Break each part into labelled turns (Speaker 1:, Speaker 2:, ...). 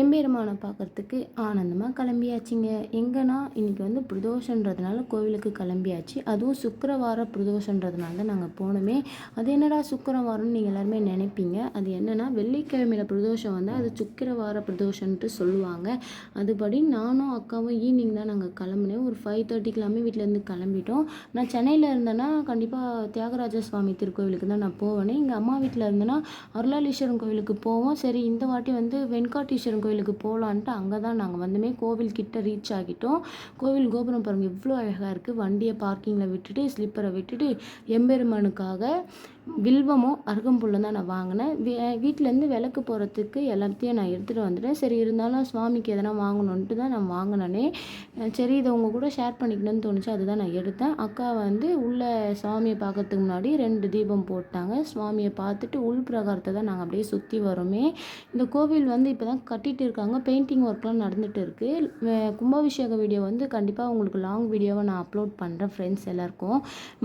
Speaker 1: எம்பெருமானை பார்க்கறதுக்கு ஆனந்தமாக கிளம்பியாச்சுங்க. எங்கன்னா இன்றைக்கி வந்து பிரதோஷன்றதுனால கோவிலுக்கு கிளம்பியாச்சு. அதுவும் சுக்கரவார பிரதோஷன்றதுனால தான் நாங்கள் போனோமே. அது என்னடா சுக்கிரவாரம்னு நீங்கள் எல்லாருமே நினைப்பீங்க. அது என்னென்னா வெள்ளிக்கிழமையில் பிரதோஷம் வந்து அது சுக்கிரவார பிரதோஷன்ட்டு சொல்லுவாங்க. அதுபடி நானும் அக்காவும் ஈவினிங் தான் நாங்கள் கிளம்புனேன். ஒரு ஃபைவ் தேர்ட்டிக்கெல்லாமே வீட்டிலேருந்து கிளம்பிட்டோம். நான் சென்னையில் இருந்தேன்னா கண்டிப்பாக தியாகராஜ சுவாமி திருக்கோவிலுக்கு தான் நான் போவேனே. எங்கள் அம்மா வீட்டில் இருந்தேன்னா அருளாளீஸ்வரன் கோவிலுக்கு போவோம். சரி இந்த வாட்டி வந்து வெண்காட்டீஸ்வரன் கோவிலுக்கு போகலான்ட்டு அங்கே தான் நாங்கள் வந்துமே கோவில்கிட்ட ரீச் ஆகிட்டோம். கோவில் கோபுரம் பாருங்கள் எவ்வளோ அழகாக இருக்குது வண்டியை பார்க்கிங்கில் விட்டுட்டு ஸ்லிப்பரை விட்டுட்டு எம்பெருமானுக்காக வில்வமும் அருகம்புல்லும் தான் நான் வாங்கினேன். வீ வீட்டிலேருந்து விளக்கு போகிறதுக்கு எல்லாத்தையும் நான் எடுத்துகிட்டு வந்துட்டேன். சரி இருந்தாலும் சுவாமிக்கு எதனா வாங்கணுன்ட்டு தான் நான் வாங்கினேனே. சரி இதை உங்கள் கூட ஷேர் பண்ணிக்கணும்னு தோணுச்சு. அதுதான் நான் எடுத்தேன். அக்கா வந்து உள்ளே சுவாமியை பார்க்கறதுக்கு முன்னாடி ரெண்டு தீபம் போட்டாங்க. சுவாமியை பார்த்துட்டு உள் பிரகாரத்தை தான் நாங்கள் அப்படியே சுற்றி வரோமே. இந்த கோவில் வந்து இப்போ தான் கட்டிகிட்டு இருக்காங்க பெயிண்டிங் ஒர்க்லாம் நடந்துகிட்டு இருக்குது கும்பாபிஷேக வீடியோ வந்து கண்டிப்பாக உங்களுக்கு லாங் வீடியோவை நான் அப்லோட் பண்ணுறேன் ஃப்ரெண்ட்ஸ் எல்லாருக்கும்.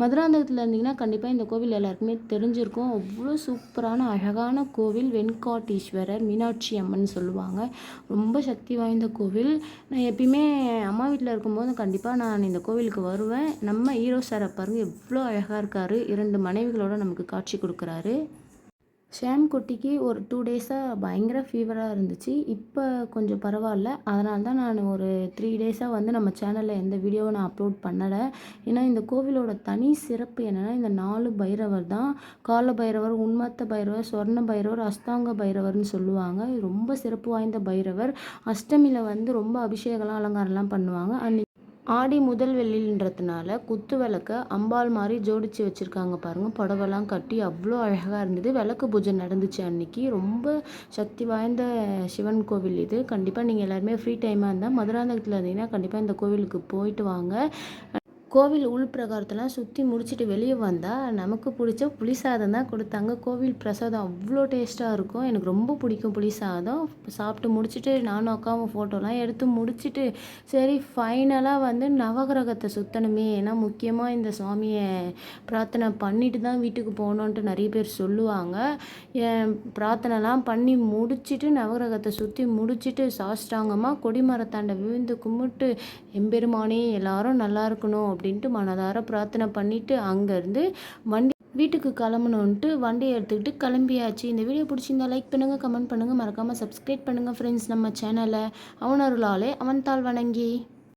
Speaker 1: மதுராந்தகத்தில் இருந்தீங்கன்னா கண்டிப்பாக இந்த கோவில் எல்லாருக்குமே தெரிஞ்சிருக்கும். அவ்வளோ சூப்பரான அழகான கோவில் வெண்காட்டீஸ்வரர் மீனாட்சி அம்மன் சொல்லுவாங்க. ரொம்ப சக்தி வாய்ந்த கோவில். நான் எப்பயுமே அம்மா வீட்டில் இருக்கும்போது கண்டிப்பாக நான் இந்த கோவிலுக்கு வருவேன். நம்ம ஹீரோ சாரை பாருங்கள் எவ்வளோ அழகாக இருக்காரு. இரண்டு மனைவிகளோட நமக்கு காட்சி கொடுக்குறாரு. ஷாம் குட்டிக்கு ஒரு டூ டேஸாக பயங்கர ஃபீவராக இருந்துச்சு. இப்போ கொஞ்சம் பரவாயில்ல. அதனால தான் நான் ஒரு த்ரீ டேஸாக வந்து நம்ம சேனலில் எந்த வீடியோவும் நான் அப்லோட் பண்ணலை. ஏன்னா இந்த கோவிலோட தனி சிறப்பு என்னென்னா இந்த நாலு பைரவர் தான். கால பைரவர் உண்மத்த பைரவர் சொர்ண பைரவர் அஸ்தாங்க பைரவர்னு சொல்லுவாங்க. இது ரொம்ப சிறப்பு வாய்ந்த பைரவர். அஷ்டமியில் வந்து ரொம்ப அபிஷேகம்லாம் அலங்காரம்லாம் பண்ணுவாங்க. அன்னைக்கு ஆடி முதல் வெள்ளின்றதுனால குத்து விளக்க அம்பாள் மாதிரி ஜோடிச்சு வச்சுருக்காங்க பாருங்கள் புடவெல்லாம் கட்டி அவ்வளோ அழகாக இருந்தது. விளக்கு பூஜை நடந்துச்சு அன்னைக்கு. ரொம்ப சக்தி வாய்ந்த சிவன் கோவில் இது. கண்டிப்பாக நீங்கள் எல்லாருமே ஃப்ரீ டைமாக இருந்தால் மதுராந்தகத்தில் இருந்தீங்கன்னா கண்டிப்பாக இந்த கோவிலுக்கு போயிட்டு வாங்க. கோவில் உள் பிரகாரத்தெல்லாம் சுற்றி முடிச்சுட்டு வெளியே வந்தால் நமக்கு பிடிச்ச புளி சாதம் தான் கொடுத்தாங்க. கோவில் பிரசாதம் அவ்வளோ டேஸ்ட்டாக இருக்கும். எனக்கு ரொம்ப பிடிக்கும் புளி சாதம். சாப்பிட்டு முடிச்சுட்டு நானும் அக்காவும் ஃபோட்டோலாம் எடுத்து முடிச்சுட்டு சரி ஃபைனலாக வந்து நவகிரகத்தை சுற்றணுமே ஏன்னா முக்கியமாக இந்த சுவாமியை பிரார்த்தனை பண்ணிட்டு தான் வீட்டுக்கு போகணுன்ட்டு நிறைய பேர் சொல்லுவாங்க. என் பிரார்த்தனைலாம் பண்ணி முடிச்சுட்டு நவகிரகத்தை சுற்றி முடிச்சுட்டு சாஸ்டாங்கமாக கொடிமரத்தாண்ட விழுந்து கும்பிட்டு எம்பெருமானே எல்லாரும் நல்லா இருக்கணும் அப்படின்ட்டு மனதார பிரார்த்தனை பண்ணிட்டு அங்கேருந்து வண்டி வீட்டுக்கு கிளம்பணுன்ட்டு வண்டியை எடுத்துக்கிட்டு கிளம்பியாச்சு. இந்த வீடியோ பிடிச்சிருந்தா லைக் பண்ணுங்கள் கமெண்ட் பண்ணுங்கள் மறக்காமல் சப்ஸ்கிரைப் பண்ணுங்கள் ஃப்ரெண்ட்ஸ் நம்ம சேனலை அவனருளாலே அவன் தாள் வணங்கி.